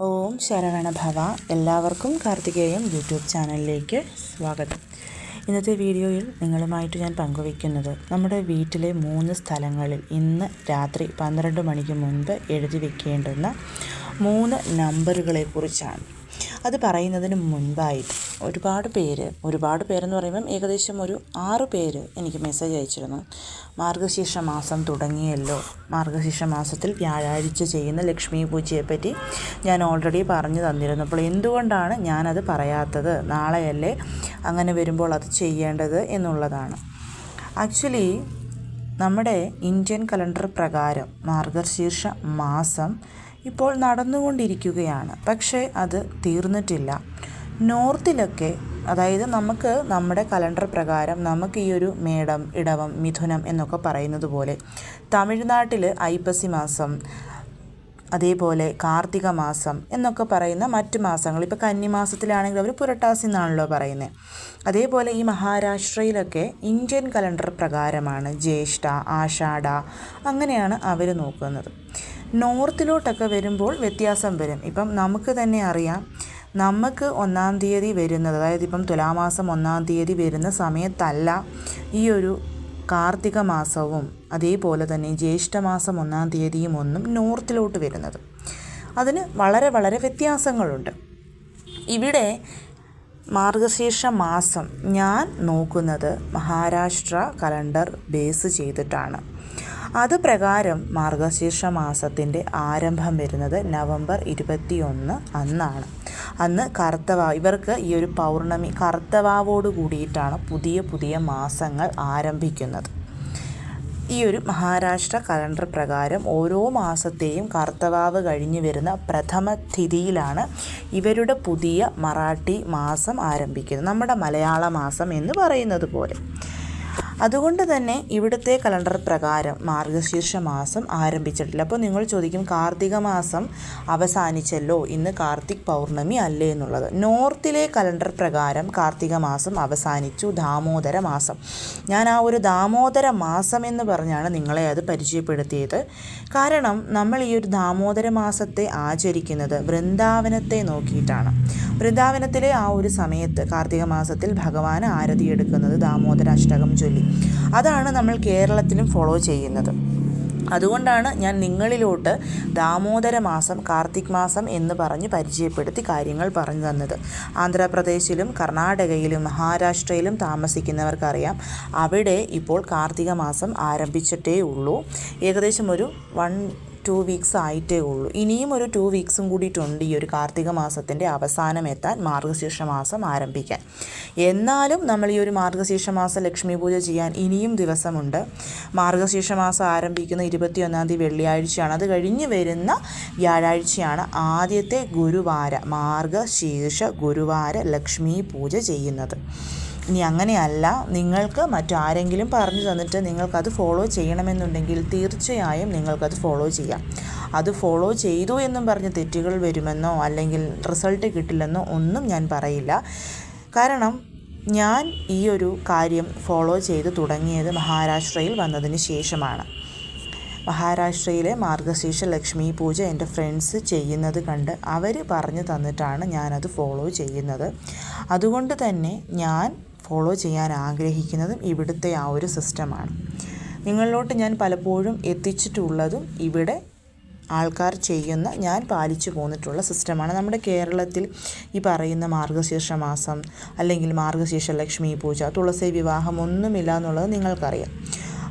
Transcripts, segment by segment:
ഓം ശരവണ ഭവ. എല്ലാവർക്കും കാർത്തികേയം യൂട്യൂബ് ചാനലിലേക്ക് സ്വാഗതം. ഇന്നത്തെ വീഡിയോയിൽ നിങ്ങളുമായിട്ട് ഞാൻ പങ്കുവയ്ക്കുന്നത് നമ്മുടെ വീട്ടിലെ മൂന്ന് സ്ഥലങ്ങളിൽ ഇന്ന് രാത്രി പന്ത്രണ്ട് മണിക്ക് മുൻപ് എഴുതി വെക്കേണ്ടുന്ന മൂന്ന് നമ്പറുകളെക്കുറിച്ചാണ്. അത് പറയുന്നതിന് മുൻപായിട്ട് ഒരുപാട് പേര് ഒരുപാട് പേരെന്ന് പറയുമ്പം ഏകദേശം ഒരു ആറ് പേര് എനിക്ക് മെസ്സേജ് അയച്ചിരുന്നു. മാർഗശീർഷ മാസം തുടങ്ങിയല്ലോ. മാർഗശീർഷ മാസത്തിൽ വ്യാഴാഴ്ച ചെയ്യുന്ന ലക്ഷ്മി പൂജയെപ്പറ്റി ഞാൻ ഓൾറെഡി പറഞ്ഞു തന്നിരുന്നു. അപ്പോൾ എന്തുകൊണ്ടാണ് ഞാനത് പറയാത്തത്? നാളെയല്ലേ അങ്ങനെ വരുമ്പോൾ അത് ചെയ്യേണ്ടത് എന്നുള്ളതാണ്. ആക്ച്വലി നമ്മുടെ ഇന്ത്യൻ കലണ്ടർ പ്രകാരം മാർഗശീർഷ മാസം ഇപ്പോൾ നടന്നുകൊണ്ടിരിക്കുകയാണ്. പക്ഷേ അത് തീർന്നിട്ടില്ല. നോർത്തിലൊക്കെ അതായത് നമുക്ക് നമ്മുടെ കലണ്ടർ പ്രകാരം നമുക്ക് ഈ ഒരു മേടം ഇടവം മിഥുനം എന്നൊക്കെ പറയുന്നത് പോലെ തമിഴ്നാട്ടിൽ ഐപ്പസി മാസം അതേപോലെ കാർത്തിക മാസം എന്നൊക്കെ പറയുന്ന മറ്റ് മാസങ്ങൾ. ഇപ്പോൾ കന്നിമാസത്തിലാണെങ്കിൽ അവർ പുരട്ടാസി എന്നാണല്ലോ പറയുന്നത് അതേപോലെ ഈ മഹാരാഷ്ട്രയിലൊക്കെ ഇന്ത്യൻ കലണ്ടർ പ്രകാരമാണ് ജ്യേഷ്ഠ ആഷാഢ അങ്ങനെയാണ് അവർ നോക്കുന്നത്. നോർത്തിലോട്ടൊക്കെ വരുമ്പോൾ വ്യത്യാസം വരും. ഇപ്പം നമുക്ക് തന്നെ അറിയാം നമുക്ക് ഒന്നാം തീയതി വരുന്നത് അതായത് ഇപ്പം തുലാമാസം ഒന്നാം തീയതി വരുന്ന സമയത്തല്ല ഈ ഒരു കാർത്തിക മാസവും അതേപോലെ തന്നെ ജ്യേഷ്ഠമാസം ഒന്നാം തീയതിയും ഒന്നും നോർത്തിലോട്ട് വരുന്നത്. അതിന് വളരെ വളരെ വ്യത്യാസങ്ങളുണ്ട്. ഇവിടെ മാർഗശീർഷ മാസം ഞാൻ നോക്കുന്നത് മഹാരാഷ്ട്ര കലണ്ടർ ബേസ് ചെയ്തിട്ടാണ്. അത് പ്രകാരം മാർഗശീർഷ മാസത്തിന്റെ ആരംഭം വരുന്നത് നവംബർ ഇരുപത്തിയൊന്ന് അന്നാണ്. അന്ന് കർത്തവാ ഇവർക്ക് ഈ ഒരു പൗർണമി കർത്തവാവോട് കൂടിയിട്ടാണ് പുതിയ പുതിയ മാസങ്ങൾ ആരംഭിക്കുന്നത്. ഈ ഒരു മഹാരാഷ്ട്ര കലണ്ടർ പ്രകാരം ഓരോ മാസത്തെയും കർത്തവാവ് കഴിഞ്ഞു വരുന്ന പ്രഥമ തിഥിയിലാണ് ഇവരുടെ പുതിയ മറാഠി മാസം ആരംഭിക്കുന്നത്. നമ്മുടെ മലയാള മാസം എന്ന് പറയുന്നത് പോലെ. അതുകൊണ്ട് തന്നെ ഇവിടുത്തെ കലണ്ടർ പ്രകാരം മാർഗശീർഷ മാസം ആരംഭിച്ചിട്ടില്ല. അപ്പോൾ നിങ്ങൾ ചോദിക്കും കാർത്തിക മാസം അവസാനിച്ചല്ലോ ഇന്ന് കാർത്തിക് പൗർണമി അല്ലേ എന്നുള്ളത്. നോർത്തിലെ കലണ്ടർ പ്രകാരം കാർത്തിക മാസം അവസാനിച്ചു ദാമോദര മാസം. ഞാൻ ആ ഒരു ദാമോദര മാസം എന്ന് പറഞ്ഞാണ് നിങ്ങളെ അത് പരിചയപ്പെടുത്തിയത്. കാരണം നമ്മൾ ഈ ഒരു ദാമോദര മാസത്തെ ആചരിക്കുന്നത് വൃന്ദാവനത്തെ നോക്കിയിട്ടാണ്. വൃന്ദാവനത്തിലെ ആ ഒരു സമയത്ത് കാർത്തിക മാസത്തിൽ ഭഗവാൻ ആരതി എടുക്കുന്നത് ദാമോദര അഷ്ടകം ചൊല്ലി. അതാണ് നമ്മൾ കേരളത്തിലും ഫോളോ ചെയ്യുന്നത്. അതുകൊണ്ടാണ് ഞാൻ നിങ്ങളിലോട്ട് ദാമോദര മാസം കാർത്തിക് മാസം എന്ന് പറഞ്ഞ് പരിചയപ്പെടുത്തി കാര്യങ്ങൾ പറഞ്ഞു തന്നത്. ആന്ധ്രാപ്രദേശിലും കർണാടകയിലും മഹാരാഷ്ട്രയിലും താമസിക്കുന്നവർക്കറിയാം. അവിടെ ഇപ്പോൾ കാർത്തിക മാസം ആരംഭിച്ചിട്ടേ ഉള്ളൂ. ഏകദേശം ഒരു വൺ ടു വീക്സ് ആയിട്ടേ ഉള്ളൂ. ഇനിയും ഒരു ടു വീക്സും കൂടിയിട്ടുണ്ട് ഈ ഒരു കാർത്തിക മാസത്തിന്റെ അവസാനം എത്താൻ മാർഗശീർഷ മാസം ആരംഭിക്കാൻ. എന്നാലും നമ്മൾ ഈ ഒരു മാർഗശീർഷ മാസം ലക്ഷ്മി പൂജ ചെയ്യാൻ ഇനിയും ദിവസമുണ്ട്. മാർഗശീർഷ മാസം ആരംഭിക്കുന്ന ഇരുപത്തിയൊന്നാം തീയതി വെള്ളിയാഴ്ചയാണ്. അത് കഴിഞ്ഞ് വരുന്ന വ്യാഴാഴ്ചയാണ് ആദ്യത്തെ ഗുരുവാര മാർഗശീർഷ ഗുരുവാര ലക്ഷ്മി പൂജ ചെയ്യുന്നത്. ഇനി അങ്ങനെയല്ല നിങ്ങൾക്ക് മറ്റാരെങ്കിലും പറഞ്ഞു തന്നിട്ട് നിങ്ങൾക്കത് ഫോളോ ചെയ്യണമെന്നുണ്ടെങ്കിൽ തീർച്ചയായും നിങ്ങൾക്കത് ഫോളോ ചെയ്യാം. അത് ഫോളോ ചെയ്തു എന്നും പറഞ്ഞ് തെറ്റുകൾ വരുമെന്നോ അല്ലെങ്കിൽ റിസൾട്ട് കിട്ടില്ലെന്നോ ഒന്നും ഞാൻ പറയില്ല. കാരണം ഞാൻ ഈ ഒരു കാര്യം ഫോളോ ചെയ്ത് തുടങ്ങിയത് മഹാരാഷ്ട്രയിൽ വന്നതിന് ശേഷമാണ്. മഹാരാഷ്ട്രയിലെ മാർഗശീർഷ ലക്ഷ്മി പൂജ എന്റെ ഫ്രണ്ട്സ് ചെയ്യുന്നത് കണ്ട് അവർ പറഞ്ഞു തന്നിട്ടാണ് ഞാനത് ഫോളോ ചെയ്യുന്നത്. അതുകൊണ്ട് തന്നെ ഞാൻ ഫോളോ ചെയ്യാൻ ആഗ്രഹിക്കുന്നതും ഇവിടുത്തെ ആ ഒരു സിസ്റ്റമാണ് നിങ്ങളിലോട്ട് ഞാൻ പലപ്പോഴും എത്തിച്ചിട്ടുള്ളതും ഇവിടെ ആൾക്കാർ ചെയ്യുന്ന ഞാൻ പാലിച്ചു പോന്നിട്ടുള്ള സിസ്റ്റമാണ് നമ്മുടെ കേരളത്തിൽ ഈ പറയുന്ന മാർഗശീർഷ മാസം അല്ലെങ്കിൽ മാർഗശീർഷ ലക്ഷ്മി പൂജ തുളസി വിവാഹം ഒന്നുമില്ല എന്നുള്ളത് നിങ്ങൾക്കറിയാം.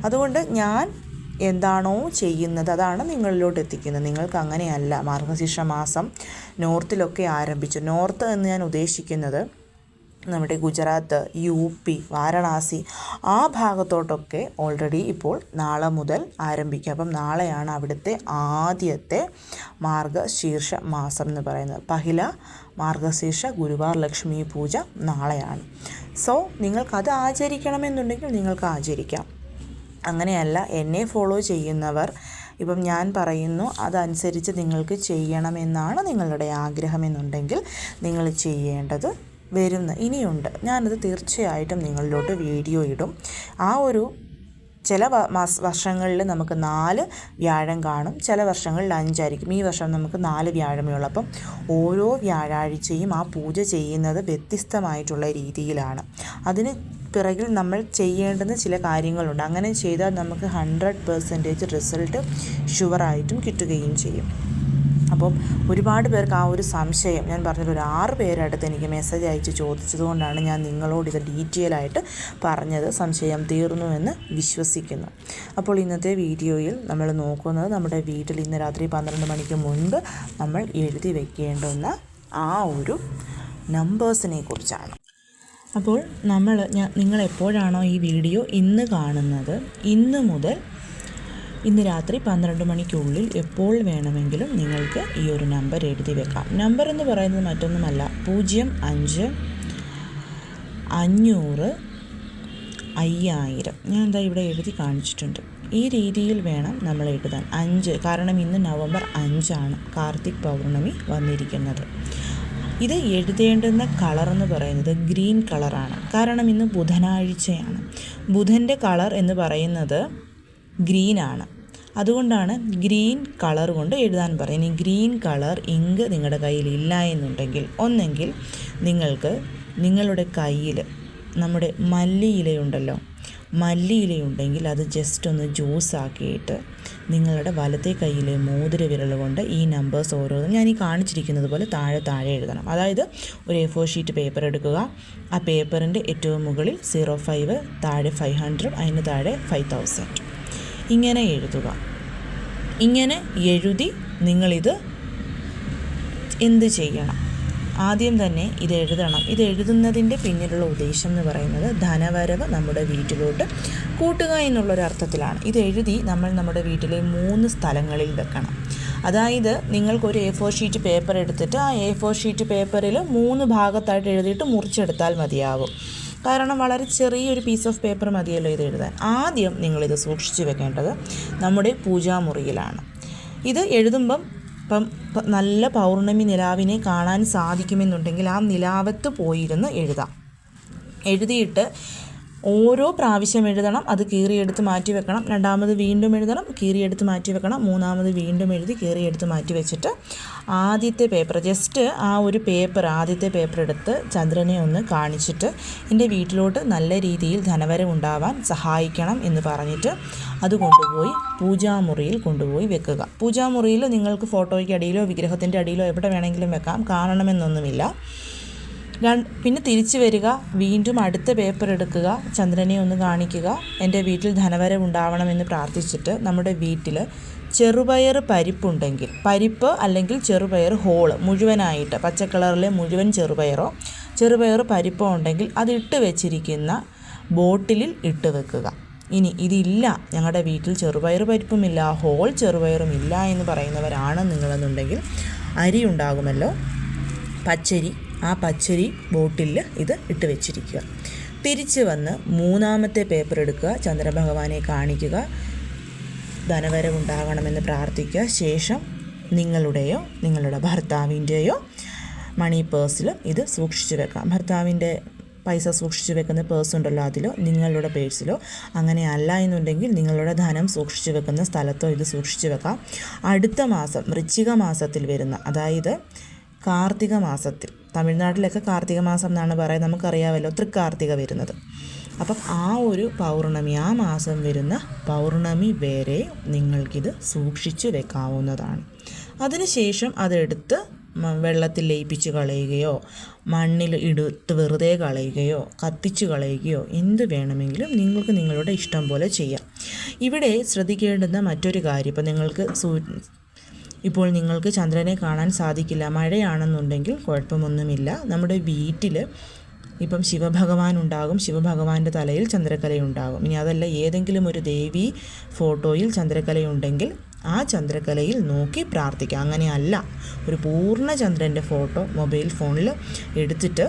അതുകൊണ്ട് ഞാൻ എന്താണോ ചെയ്യുന്നത് അതാണ് നിങ്ങളിലോട്ട് എത്തിക്കുന്നത്. നിങ്ങൾക്ക് അങ്ങനെയല്ല. മാർഗശീർഷ മാസം നോർത്തിലൊക്കെ ആരംഭിച്ചു. നോർത്ത് എന്ന് ഞാൻ ഉദ്ദേശിക്കുന്നത് നമ്മുടെ ഗുജറാത്ത് യു പി വാരണാസി ആ ഭാഗത്തോട്ടൊക്കെ ഓൾറെഡി ഇപ്പോൾ നാളെ മുതൽ ആരംഭിക്കുക അപ്പം നാളെയാണ് അവിടുത്തെ ആദ്യത്തെ മാർഗശീർഷ മാസം എന്ന് പറയുന്നത്. പഹില മാർഗശീർഷ ഗുരുവാർ ലക്ഷ്മി പൂജ നാളെയാണ്. സോ നിങ്ങൾക്കത് ആചരിക്കണമെന്നുണ്ടെങ്കിൽ നിങ്ങൾക്ക് ആചരിക്കാം. അങ്ങനെയല്ല എന്നെ ഫോളോ ചെയ്യുന്നവർ ഇപ്പം ഞാൻ പറയുന്നു അതനുസരിച്ച് നിങ്ങൾക്ക് ചെയ്യണമെന്നാണ് നിങ്ങളുടെ ആഗ്രഹമെന്നുണ്ടെങ്കിൽ നിങ്ങൾ ചെയ്യേണ്ടത് വരുന്ന ഇനിയുണ്ട്. ഞാനത് തീർച്ചയായിട്ടും നിങ്ങളിലോട്ട് വീഡിയോ ഇടും. ആ ഒരു ചില മാസ വർഷങ്ങളിൽ നമുക്ക് നാല് വ്യാഴം കാണും. ചില വർഷങ്ങളിൽ അഞ്ചായിരിക്കും. ഈ വർഷം നമുക്ക് നാല് വ്യാഴമേ ഉള്ളൂ. അപ്പം ഓരോ വ്യാഴാഴ്ചയും ആ പൂജ ചെയ്യുന്നത് വ്യത്യസ്തമായിട്ടുള്ള രീതിയിലാണ്. അതിന് പിറകിൽ നമ്മൾ ചെയ്യേണ്ടുന്ന ചില കാര്യങ്ങളുണ്ട്. അങ്ങനെ ചെയ്താൽ നമുക്ക് ഹൺഡ്രഡ് പെർസെന്റേജ് റിസൾട്ട് ഷുവറായിട്ടും കിട്ടുകയും ചെയ്യും. അപ്പം ഒരുപാട് പേർക്ക് ആ ഒരു സംശയം ഞാൻ പറഞ്ഞത് ഒരു ആറ് പേരടുത്ത് എനിക്ക് മെസ്സേജ് അയച്ച് ചോദിച്ചതുകൊണ്ടാണ് ഞാൻ നിങ്ങളോട് ഇത് ഡീറ്റെയിൽ ആയിട്ട് പറഞ്ഞത്. സംശയം തീർന്നു എന്ന് വിശ്വസിക്കുന്നു. അപ്പോൾ ഇന്നത്തെ വീഡിയോയിൽ നമ്മൾ നോക്കുന്നത് നമ്മുടെ വീട്ടിൽ ഇന്ന് രാത്രി പന്ത്രണ്ട് മണിക്ക് മുൻപ് നമ്മൾ എഴുതി വെക്കേണ്ടുന്ന ആ ഒരു നമ്പേഴ്സിനെ കുറിച്ചാണ്. അപ്പോൾ നമ്മൾ ഞാൻ നിങ്ങൾ എപ്പോഴാണോ ഈ വീഡിയോ ഇന്ന് കാണുന്നത്? ഇന്ന് മുതൽ ഇന്ന് രാത്രി പന്ത്രണ്ട് മണിക്കുള്ളിൽ എപ്പോൾ വേണമെങ്കിലും നിങ്ങൾക്ക് ഈ ഒരു നമ്പർ എഴുതി വെക്കാം. നമ്പർ എന്ന് പറയുന്നത് മറ്റൊന്നുമല്ല. പൂജ്യം അഞ്ച് അഞ്ഞൂറ് അയ്യായിരം. ഞാൻ എന്താ ഇവിടെ എഴുതി കാണിച്ചിട്ടുണ്ട്. ഈ രീതിയിൽ വേണം നമ്മൾ എഴുതാൻ. അഞ്ച് കാരണം ഇന്ന് നവംബർ അഞ്ചാണ് കാർത്തിക് പൗർണമി വന്നിരിക്കുന്നത്. ഇത് എഴുതേണ്ടുന്ന കളർ എന്ന് പറയുന്നത് ഗ്രീൻ കളറാണ് കാരണം ഇന്ന് ബുധനാഴ്ചയാണ്. ബുധന്റെ കളർ എന്ന് പറയുന്നത് ഗ്രീനാണ് അതുകൊണ്ടാണ് ഗ്രീൻ കളർ കൊണ്ട് എഴുതാൻ പറയുന്നത്. ഗ്രീൻ കളർ ഇങ്ക് നിങ്ങളുടെ കയ്യിൽ ഇല്ല എന്നുണ്ടെങ്കിൽ ഒന്നെങ്കിൽ നിങ്ങൾക്ക് നിങ്ങളുടെ കയ്യിൽ നമ്മുടെ മല്ലിയിലയുണ്ടല്ലോ മല്ലിയിലയുണ്ടെങ്കിൽ അത് ജസ്റ്റ് ഒന്ന് ജ്യൂസ് ആക്കിയിട്ട് നിങ്ങളുടെ വലത്തെ കയ്യിലെ മോതിര വിരൽ കൊണ്ട് ഈ നമ്പേഴ്സ് ഓരോന്നും ഞാൻ ഈ കാണിച്ചിരിക്കുന്നത് പോലെ താഴെ താഴെ എഴുതണം. അതായത് ഒരു എ ഫോർ ഷീറ്റ് പേപ്പർ എടുക്കുക. ആ പേപ്പറിന്റെ ഏറ്റവും മുകളിൽ സീറോ ഫൈവ് താഴെ ഫൈവ് ഹൺഡ്രഡ് അതിന് താഴെ ഫൈവ് തൗസൻഡ് ഇങ്ങനെ എഴുതുക. ഇങ്ങനെ എഴുതി നിങ്ങളിത് എന്ത് ചെയ്യണം? ആദ്യം തന്നെ ഇത് എഴുതണം. ഇത് എഴുതുന്നതിന്റെ പിന്നിലുള്ള ഉദ്ദേശം എന്ന് പറയുന്നത് ധനവരവ് നമ്മുടെ വീട്ടിലോട്ട് കൂട്ടുക എന്നുള്ളൊരർത്ഥത്തിലാണ് ഇത് എഴുതി നമ്മൾ നമ്മുടെ വീട്ടിലെ മൂന്ന് സ്ഥലങ്ങളിൽ വെക്കണം. അതായത് നിങ്ങൾക്കൊരു എ ഫോർ ഷീറ്റ് പേപ്പർ എടുത്തിട്ട് ആ എ ഫോർ ഷീറ്റ് പേപ്പറിൽ മൂന്ന് ഭാഗത്തായിട്ട് എഴുതിയിട്ട് മുറിച്ചെടുത്താൽ മതിയാവും. കാരണം വളരെ ചെറിയൊരു പീസ് ഓഫ് പേപ്പർ മതിയല്ലോ ഇത് എഴുതാൻ. ആദ്യം നിങ്ങളിത് സൂക്ഷിച്ചു വെക്കേണ്ടത് നമ്മുടെ പൂജാമുറിയിലാണ്. ഇത് എഴുതുമ്പം ഇപ്പം നല്ല പൗർണമി നിലാവിനെ കാണാൻ സാധിക്കുമെന്നുണ്ടെങ്കിൽ ആ നിലാവത്ത് പോയിരുന്ന് എഴുതാം. എഴുതിയിട്ട് ഓരോ പ്രാവശ്യം എഴുതണം അത് കീറിയെടുത്ത് മാറ്റി വെക്കണം. രണ്ടാമത് വീണ്ടും എഴുതണം കീറിയെടുത്ത് മാറ്റി വെക്കണം. മൂന്നാമത് വീണ്ടും എഴുതി കീറിയെടുത്ത് മാറ്റി വെച്ചിട്ട് ആദ്യത്തെ പേപ്പർ ജസ്റ്റ് ആ ഒരു പേപ്പർ ആദ്യത്തെ പേപ്പർ എടുത്ത് ചന്ദ്രനെ ഒന്ന് കാണിച്ചിട്ട് എന്റെ വീട്ടിലോട്ട് നല്ല രീതിയിൽ ധനവരം ഉണ്ടാവാൻ സഹായിക്കണം എന്ന് പറഞ്ഞിട്ട് അത് കൊണ്ടുപോയി പൂജാമുറിയിൽ കൊണ്ടുപോയി വെക്കുക. പൂജാമുറിയിൽ നിങ്ങൾക്ക് ഫോട്ടോയ്ക്ക് അടിയിലോ വിഗ്രഹത്തിന്റെ അടിയിലോ എവിടെ വേണമെങ്കിലും വെക്കാം. കാണണമെന്നൊന്നുമില്ല. പിന്നെ തിരിച്ചു വരിക വീണ്ടും അടുത്ത പേപ്പർ എടുക്കുക ചന്ദ്രനെ ഒന്ന് കാണിക്കുക എന്റെ വീട്ടിൽ ധനവരവ് ഉണ്ടാവണമെന്ന് പ്രാർത്ഥിച്ചിട്ട് നമ്മുടെ വീട്ടിൽ ചെറുപയർ പരിപ്പുണ്ടെങ്കിൽ പരിപ്പ് അല്ലെങ്കിൽ ചെറുപയർ ഹോൾ മുഴുവനായിട്ട് പച്ച കളറിലെ മുഴുവൻ ചെറുപയറോ ചെറുപയർ പരിപ്പോ ഉണ്ടെങ്കിൽ അത് ഇട്ട് വെച്ചിരിക്കുന്ന ബോട്ടിലിൽ ഇട്ട് വെക്കുക. ഇനി ഇതില്ല ഞങ്ങളുടെ വീട്ടിൽ ചെറുപയർ പരിപ്പുമില്ല ഹോൾ ചെറുപയറും ഇല്ല എന്ന് പറയുന്നവരാണ് നിങ്ങളെന്നുണ്ടെങ്കിൽ അരി ഉണ്ടാകുമല്ലോ പച്ചരി ആ പച്ചരി ബോട്ടിൽ ഇത് ഇട്ട് വെച്ചിരിക്കുക. തിരിച്ച് വന്ന് മൂന്നാമത്തെ പേപ്പർ എടുക്കുക. ചന്ദ്രഭഗവാനെ കാണിക്കുക. ധനവരവുണ്ടാകണമെന്ന് പ്രാർത്ഥിക്കുക. ശേഷം നിങ്ങളുടെയോ നിങ്ങളുടെ ഭർത്താവിന്റെയോ മണി പേഴ്സിൽ ഇത് സൂക്ഷിച്ചു വെക്കാം. ഭർത്താവിന്റെ പൈസ സൂക്ഷിച്ചു വെക്കുന്ന പേഴ്സ് ഉണ്ടല്ലോ അതിലോ നിങ്ങളുടെ പേഴ്സിലോ അങ്ങനെ അല്ല എന്നുണ്ടെങ്കിൽ നിങ്ങളുടെ ധനം സൂക്ഷിച്ചു വെക്കുന്ന സ്ഥലത്തോ ഇത് സൂക്ഷിച്ചു വെക്കാം. അടുത്ത മാസം വൃശ്ചിക മാസത്തിൽ വരുന്ന അതായത് കാർത്തിക മാസത്തിൽ തമിഴ്നാട്ടിലൊക്കെ കാർത്തിക മാസം എന്നാണ് പറയുന്നത്. നമുക്കറിയാമല്ലോ തൃക്കാർത്തിക വരുന്നത്. അപ്പം ആ ഒരു പൗർണമി ആ മാസം വരുന്ന പൗർണമി വരെ നിങ്ങൾക്കിത് സൂക്ഷിച്ചു വെക്കാവുന്നതാണ്. അതിനുശേഷം അതെടുത്ത് വെള്ളത്തിൽ ലയിപ്പിച്ച് കളയുകയോ മണ്ണിൽ ഇടുത്ത് വെറുതെ കളയുകയോ കത്തിച്ച് കളയുകയോ എന്ത് വേണമെങ്കിലും നിങ്ങൾക്ക് നിങ്ങളുടെ ഇഷ്ടം പോലെ ചെയ്യാം. ഇവിടെ ശ്രദ്ധിക്കേണ്ടുന്ന മറ്റൊരു കാര്യം ഇപ്പം നിങ്ങൾക്ക് സൂ ഇപ്പോൾ നിങ്ങൾക്ക് ചന്ദ്രനെ കാണാൻ സാധിക്കില്ല. മഴയാണെന്നുണ്ടെങ്കിൽ കുഴപ്പമൊന്നുമില്ല. നമ്മുടെ വീട്ടിൽ ഇപ്പം ശിവഭഗവാൻ ഉണ്ടാകും. ശിവഭഗവാന്റെ തലയിൽ ചന്ദ്രകലയുണ്ടാകും ഇനി അതല്ല ഏതെങ്കിലും ഒരു ദേവി ഫോട്ടോയിൽ ചന്ദ്രകലയുണ്ടെങ്കിൽ ആ ചന്ദ്രകലയിൽ നോക്കി പ്രാർത്ഥിക്കുക അങ്ങനെയല്ല. ഒരു പൂർണ ചന്ദ്രന്റെ ഫോട്ടോ മൊബൈൽ ഫോണിൽ എടുത്തിട്ട്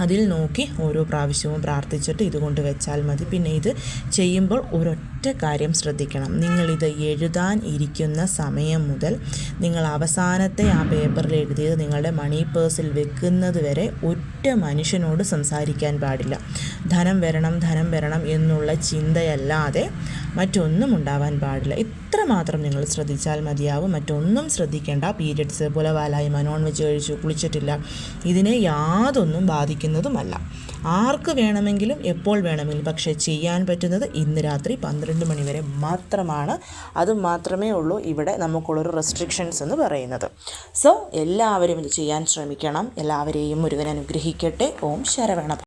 അതിൽ നോക്കി ഓരോ പ്രാവശ്യവും പ്രാർത്ഥിച്ചിട്ട് ഇതുകൊണ്ട് വെച്ചാൽ മതി. പിന്നെ ഇത് ചെയ്യുമ്പോൾ ഒരൊറ്റ കാര്യം ശ്രദ്ധിക്കണം. നിങ്ങളിത് എഴുതാൻ ഇരിക്കുന്ന സമയം മുതൽ നിങ്ങൾ അവസാനത്തെ ആ പേപ്പറിൽ എഴുതി എഴുതിയത് നിങ്ങളുടെ മണി പേഴ്സിൽ വെക്കുന്നത് വരെ ഒറ്റ മനുഷ്യനോട് സംസാരിക്കാൻ പാടില്ല. ധനം വരണം ധനം വരണം എന്നുള്ള ചിന്തയല്ലാതെ മറ്റൊന്നും ഉണ്ടാവാൻ പാടില്ല. ഇത്ര മാത്രം നിങ്ങൾ ശ്രദ്ധിച്ചാൽ മതിയാവും. മറ്റൊന്നും ശ്രദ്ധിക്കേണ്ട. പീരിയഡ്സ് പുലവാലായ്മ നോൺ വെജ് കഴിച്ചു കുളിച്ചിട്ടില്ല. ഇതിനെ യാതൊന്നും ബാധിക്കുന്നതുമല്ല. ആർക്ക് വേണമെങ്കിലും എപ്പോൾ വേണമെങ്കിലും പക്ഷേ ചെയ്യാൻ പറ്റുന്നത് ഇന്ന് രാത്രി പന്ത്രണ്ട് മണി വരെ മാത്രമാണ്. അത് മാത്രമേ ഉള്ളൂ ഇവിടെ നമുക്കുള്ളൊരു റെസ്ട്രിക്ഷൻസ് എന്ന് പറയുന്നത്. സോ എല്ലാവരും ഇത് ചെയ്യാൻ ശ്രമിക്കണം. എല്ലാവരെയും മുരുകൻ അനുഗ്രഹിക്കട്ടെ. ഓം ശരവണ